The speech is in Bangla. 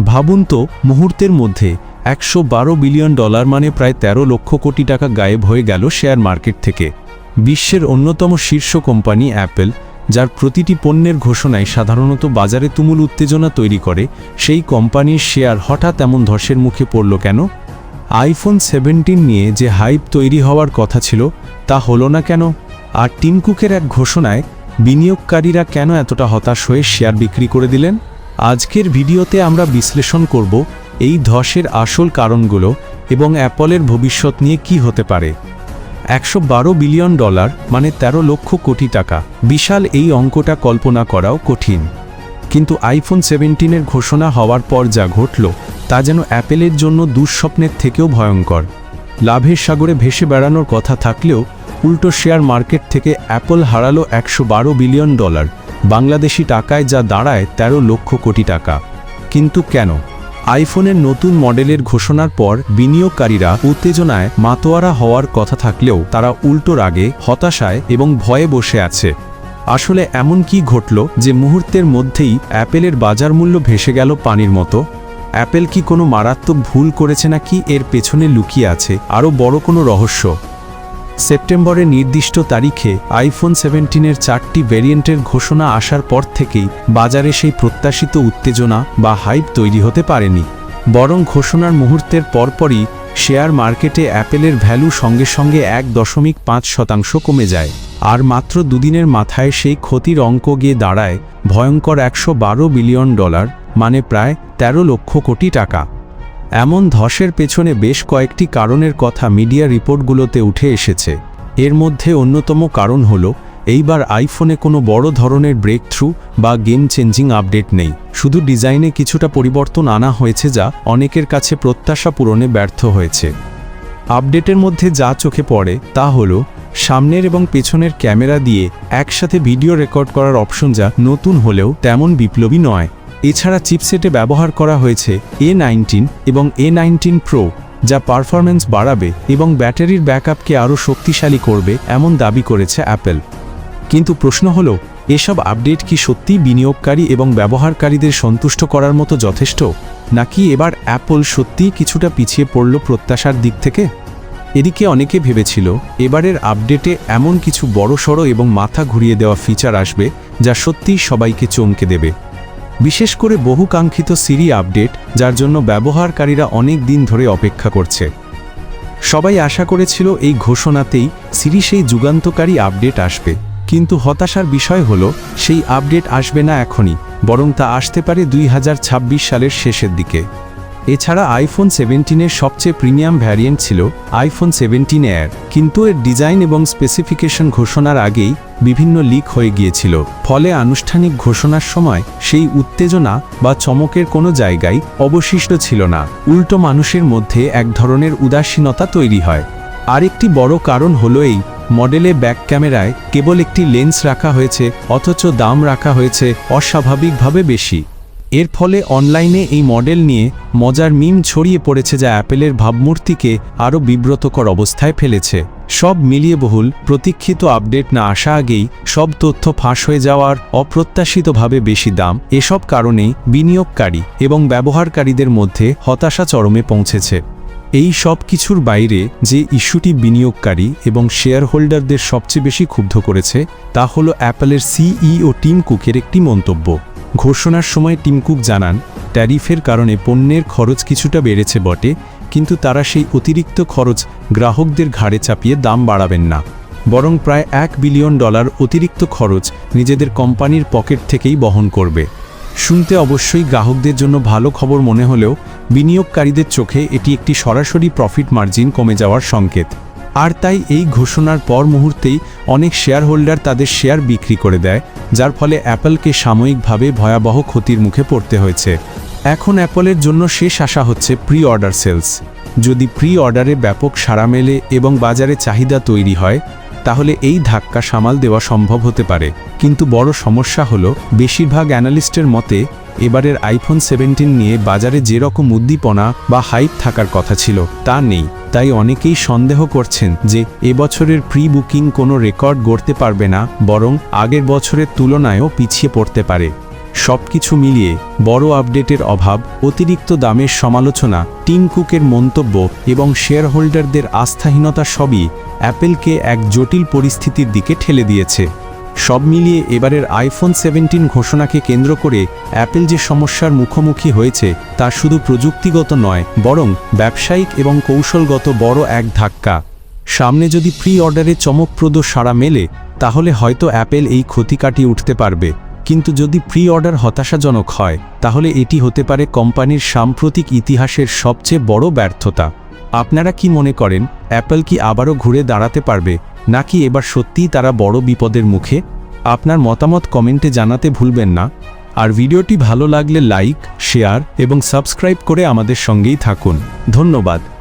ভাবুন তো, মুহূর্তের মধ্যে একশো বারো বিলিয়ন ডলার মানে প্রায় ১৩ লক্ষ কোটি টাকা গায়েব হয়ে গেল শেয়ার মার্কেট থেকে। বিশ্বের অন্যতম শীর্ষ কোম্পানি অ্যাপেল, যার প্রতিটি পণ্যের ঘোষণায় সাধারণত বাজারে তুমুল উত্তেজনা তৈরি করে, সেই কোম্পানির শেয়ার হঠাৎ এমন ধসের মুখে পড়ল কেন? আইফোন সেভেন্টিন নিয়ে যে হাইপ তৈরি হওয়ার কথা ছিল, তা হলো না কেন? আর টিম কুকের এক ঘোষণায়, বিনিয়োগকারীরা কেন এতটা হতাশ হয়ে শেয়ার বিক্রি করে দিলেন? আজকের ভিডিওতে আমরা বিশ্লেষণ করব এই ধসের আসল কারণগুলো এবং অ্যাপলের ভবিষ্যৎ নিয়ে কি হতে পারে। একশো বারো বিলিয়ন ডলার মানে ১৩ লক্ষ কোটি টাকা। বিশাল এই অঙ্কটা কল্পনা করাও কঠিন। কিন্তু আইফোন সেভেন্টিনের ঘোষণা হওয়ার পর যা ঘটল, তা যেন অ্যাপেলের জন্য দুঃস্বপ্নের থেকেও ভয়ঙ্কর। লাভের সাগরে ভেসে বেড়ানোর কথা থাকলেও উল্টো শেয়ার মার্কেট থেকে অ্যাপল হারালো একশো বারো বিলিয়ন ডলার। বাংলাদেশি টাকায় যা দাঁড়ায় ১৩ লক্ষ কোটি টাকা। কিন্তু কেন? আইফোনের নতুন মডেলের ঘোষণার পর বিনিয়োগকারীরা উত্তেজনায় মাতোয়ারা হওয়ার কথা থাকলেও তারা উল্টো রাগে, হতাশায় এবং ভয়ে বসে আছে। আসলে এমন কি ঘটল যে মুহূর্তের মধ্যেই অ্যাপেলের বাজার মূল্য ভেসে গেল পানির মতো? অ্যাপেল কি কোনো মারাত্মক ভুল করেছে নাকি এর পেছনে লুকিয়ে আছে আরও বড় কোনো রহস্য? সেপ্টেম্বরের নির্দিষ্ট তারিখে আইফোন সেভেন্টিনের চারটি ভেরিয়েন্টের ঘোষণা আসার পর থেকেই বাজারে সেই প্রত্যাশিত উত্তেজনা বা হাইপ তৈরি হতে পারেনি। বরং ঘোষণার মুহূর্তের পরপরই শেয়ার মার্কেটে অ্যাপেলের ভ্যালু সঙ্গে সঙ্গে এক দশমিক পাঁচ শতাংশ কমে যায়। আর মাত্র দুদিনের মাথায় সেই ক্ষতির অঙ্ক গিয়ে দাঁড়ায় ভয়ঙ্কর একশো বারো বিলিয়ন ডলার মানে প্রায় ১৩ লক্ষ কোটি টাকা। এমন ধসের পেছনে বেশ কয়েকটি কারণের কথা মিডিয়া রিপোর্টগুলোতে উঠে এসেছে। এর মধ্যে অন্যতম কারণ হল, এইবার আইফোনে কোনো বড় ধরনের ব্রেক থ্রু বা গেম চেঞ্জিং আপডেট নেই। শুধু ডিজাইনে কিছুটা পরিবর্তন আনা হয়েছে যা অনেকের কাছে প্রত্যাশা পূরণে ব্যর্থ হয়েছে। আপডেটের মধ্যে যা চোখে পড়ে তা হল, সামনের এবং পেছনের ক্যামেরা দিয়ে একসাথে ভিডিও রেকর্ড করার অপশন যা নতুন হলেও তেমন বিপ্লবী নয়। এছাড়া চিপসেটে ব্যবহার করা হয়েছে এ নাইনটিন এবং এ নাইনটিন প্রো যা পারফরম্যান্স বাড়াবে এবং ব্যাটারির ব্যাকআপকে আরও শক্তিশালী করবে, এমন দাবি করেছে অ্যাপেল। কিন্তু প্রশ্ন হল, এসব আপডেট কি সত্যিই বিনিয়োগকারী এবং ব্যবহারকারীদের সন্তুষ্ট করার মতো যথেষ্ট? নাকি এবার অ্যাপল সত্যিই কিছুটা পিছিয়ে পড়ল প্রত্যাশার দিক থেকে? এদিকে অনেকে ভেবেছিল, এবারের আপডেটে এমন কিছু বড়সড় এবং মাথা ঘুরিয়ে দেওয়া ফিচার আসবে, যা সত্যিই সবাইকে চমকে দেবে। বিশেষ করে বহুকাঙ্ক্ষিত সিরি আপডেট, যার জন্য ব্যবহারকারীরা অনেক দিন ধরে অপেক্ষা করছে। সবাই আশা করেছিল এই ঘোষণাতেই সিরি সেই যুগান্তকারী আপডেট আসবে, কিন্তু হতাশার বিষয় হল, সেই আপডেট আসবে না এখনই, বরং তা আসতে পারে দুই হাজার ছাব্বিশ সালের শেষের দিকে। এছাড়া আইফোন সেভেন্টিনের সবচেয়ে প্রিমিয়াম ভ্যারিয়েন্ট ছিল আইফোন সেভেন্টিন এয়ার কিন্তু এর ডিজাইন এবং স্পেসিফিকেশন ঘোষণার আগেই বিভিন্ন লিক হয়ে গিয়েছিল। ফলে আনুষ্ঠানিক ঘোষণার সময় সেই উত্তেজনা বা চমকের কোনো জায়গায় অবশিষ্ট ছিল না। উল্টো মানুষের মধ্যে এক ধরনের উদাসীনতা তৈরি হয়। আরেকটি বড় কারণ হলো এই মডেলে ব্যাক ক্যামেরায় কেবল একটি লেন্স রাখা হয়েছে, অথচ দাম রাখা হয়েছে অস্বাভাবিকভাবে বেশি। এর ফলে অনলাইনে এই মডেল নিয়ে মজার মিম ছড়িয়ে পড়েছে যা অ্যাপেলের ভাবমূর্তিকে আরও বিব্রতকর অবস্থায় ফেলেছে। সব মিলিয়ে বহুল প্রতীক্ষিত আপডেট না আসা আগেই সব তথ্য ফাঁস হয়ে যাওয়ার অপ্রত্যাশিতভাবে বেশি দাম এসব কারণেই বিনিয়োগকারী এবং ব্যবহারকারীদের মধ্যে হতাশা চরমে পৌঁছেছে। এই সব কিছুর বাইরে যে ইস্যুটি বিনিয়োগকারী এবং শেয়ার হোল্ডারদের সবচেয়ে বেশি ক্ষুব্ধ করেছে তা হল অ্যাপেলের সিইও টিম কুকের একটি মন্তব্য। ঘোষণার সময় টিমকুক জানান, ট্যারিফের কারণে পণ্যের খরচ কিছুটা বেড়েছে বটে, কিন্তু তারা সেই অতিরিক্ত খরচ গ্রাহকদের ঘাড়ে চাপিয়ে দাম বাড়াবেন না। বরং প্রায় এক বিলিয়ন ডলার অতিরিক্ত খরচ নিজেদের কোম্পানির পকেট থেকেই বহন করবে। শুনতে অবশ্যই গ্রাহকদের জন্য ভালো খবর মনে হলেও বিনিয়োগকারীদের চোখে এটি একটি সরাসরি প্রফিট মার্জিন কমে যাওয়ার সংকেত। আর তাই এই ঘোষণার পর মুহূর্তেই অনেক শেয়ার হোল্ডার তাদের শেয়ার বিক্রি করে দেয় যার ফলে অ্যাপলকে সাময়িকভাবে ভয়াবহ ক্ষতির মুখে পড়তে হয়েছে। এখন অ্যাপলের জন্য শেষ আশা হচ্ছে প্রি অর্ডার সেলস। যদি প্রি অর্ডারে ব্যাপক সাড়া মেলে এবং বাজারে চাহিদা তৈরি হয়, তাহলে এই ধাক্কা সামাল দেওয়া সম্ভব হতে পারে। কিন্তু বড় সমস্যা হল, বেশিরভাগ অ্যানালিস্টের মতে, এবারের আইফোন সেভেন্টিন নিয়ে বাজারে যেরকম উদ্দীপনা বা হাইপ থাকার কথা ছিল, তা নেই। তাই অনেকেই সন্দেহ করছেন যে এবছরের প্রি বুকিং কোনো রেকর্ড গড়তে পারবে না, বরং আগের বছরের তুলনায়ও পিছিয়ে পড়তে পারে। সব কিছু মিলিয়ে বড় আপডেটের অভাব, অতিরিক্ত দামের সমালোচনা, টিম কুকের মন্তব্য এবং শেয়ার হোল্ডারদের আস্থাহীনতা সবই অ্যাপেলকে এক জটিল পরিস্থিতির দিকে ঠেলে দিয়েছে। সব মিলিয়ে এবারের আইফোন সেভেন্টিন ঘোষণাকে কেন্দ্র করে অ্যাপেল যে সমস্যার মুখোমুখি হয়েছে, তা শুধু প্রযুক্তিগত নয়, বরং ব্যবসায়িক এবং কৌশলগত বড় এক ধাক্কা। সামনে যদি প্রি অর্ডারে চমকপ্রদ সাড়া মেলে, তাহলে হয়তো অ্যাপেল এই ক্ষতি কাটিয়ে উঠতে পারবে। কিন্তু যদি প্রি অর্ডার হতাশাজনক হয়, তাহলে এটি হতে পারে কোম্পানির সাম্প্রতিক ইতিহাসের সবচেয়ে বড় ব্যর্থতা। আপনারা কি মনে করেন, অ্যাপল কি আবারও ঘুরে দাঁড়াতে পারবে, নাকি এবার সত্যিই তারা বড় বিপদের মুখে? আপনার মতামত কমেন্টে জানাতে ভুলবেন না। আর ভিডিওটি ভালো লাগলে লাইক, শেয়ার এবং সাবস্ক্রাইব করে আমাদের সঙ্গেই থাকুন। ধন্যবাদ।